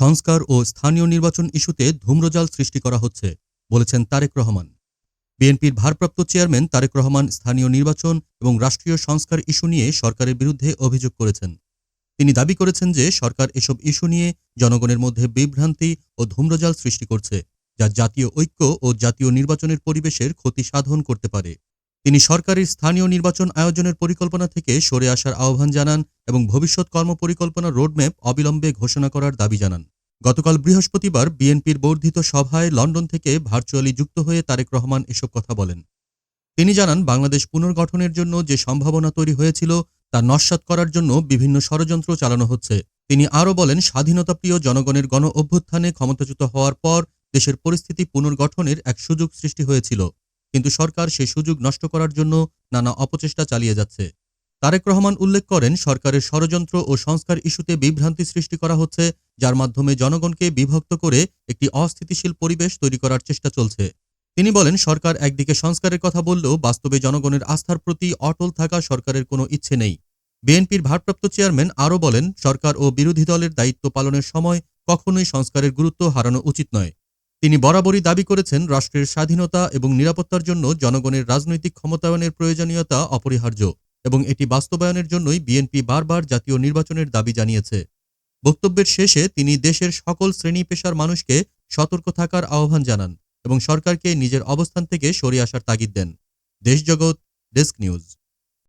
সংস্কার ও স্থানীয় নির্বাচন ইস্যুতে ধূম্রজাল সৃষ্টি করা হচ্ছে, বলেছেন তারেক রহমান। বিএনপির ভারপ্রাপ্ত চেয়ারম্যান তারেক রহমান স্থানীয় নির্বাচন এবং রাষ্ট্রীয় সংস্কার ইস্যু নিয়ে সরকারের বিরুদ্ধে অভিযোগ করেছেন। তিনি দাবি করেছেন যে সরকার এসব ইস্যু নিয়ে জনগণের মধ্যে বিভ্রান্তি ও ধূম্রজাল সৃষ্টি করছে, যা জাতীয় ঐক্য ও জাতীয় নির্বাচনের পরিবেশের ক্ষতি সাধন করতে পারে। তিনি সরকারের স্থানীয় নির্বাচন আয়োজনের পরিকল্পনা থেকে সরে আসার আহ্বান জানান এবং ভবিষ্যৎ কর্মপরিকল্পনা রোডম্যাপ অবিলম্বে ঘোষণা করার দাবি জানান। গতকাল বৃহস্পতিবার বিএনপির বর্ধিত সভায় লন্ডন থেকে ভার্চুয়ালি যুক্ত হয়ে তারেক রহমান এসব কথা বলেন। তিনি জানান, বাংলাদেশ পুনর্গঠনের জন্য যে সম্ভাবনা তৈরি হয়েছিল, তা নস্যাৎ করার জন্য বিভিন্ন ষড়যন্ত্র চালানো হচ্ছে। তিনি আরও বলেন, স্বাধীনতাপ্রিয় জনগণের গণ অভ্যুত্থানে ক্ষমতাচ্যুত হওয়ার পর দেশের পরিস্থিতি পুনর্গঠনের এক সুযোগ সৃষ্টি হয়েছিল। কিন্তু সরকার সেই সুযোগ নষ্ট করার জন্য নানা অপচেষ্টা চালিয়ে যাচ্ছে। তারেক রহমান উল্লেখ করেন, সরকারের ষড়যন্ত্র ও সংস্কার ইস্যুতে বিভ্রান্তি সৃষ্টি করা হচ্ছে, যার মাধ্যমে জনগণকে বিভক্ত করে একটি অস্থিতিশীল পরিবেশ তৈরি করার চেষ্টা চলছে। তিনি বলেন, সরকার একদিকে সংস্কারের কথা বললেও বাস্তবে জনগণের আস্থার প্রতি অটল থাকা সরকারের কোনো ইচ্ছে নেই। বিএনপির ভারপ্রাপ্ত চেয়ারম্যান আরও বলেন, সরকার ও বিরোধী দলের দায়িত্ব পালনের সময় কখনোই সংস্কারের গুরুত্ব হারানো উচিত নয়। তিনি বরাবরই দাবি করেছেন রাষ্ট্রের স্বাধীনতা এবং নিরাপত্তার জন্য জনগণের রাজনৈতিক ক্ষমতায়নের প্রয়োজনীয়তা অপরিহার্য এবং এটি বাস্তবায়নের জন্যই বিএনপি বারবার জাতীয় নির্বাচনের দাবি জানিয়েছে। বক্তব্যের শেষে তিনি দেশের সকল শ্রেণি পেশার মানুষকে সতর্ক থাকার আহ্বান জানান এবং সরকারকে নিজের অবস্থান থেকে সরে আসার তাগিদ দেন। দেশজগৎ ডেস্ক নিউজ।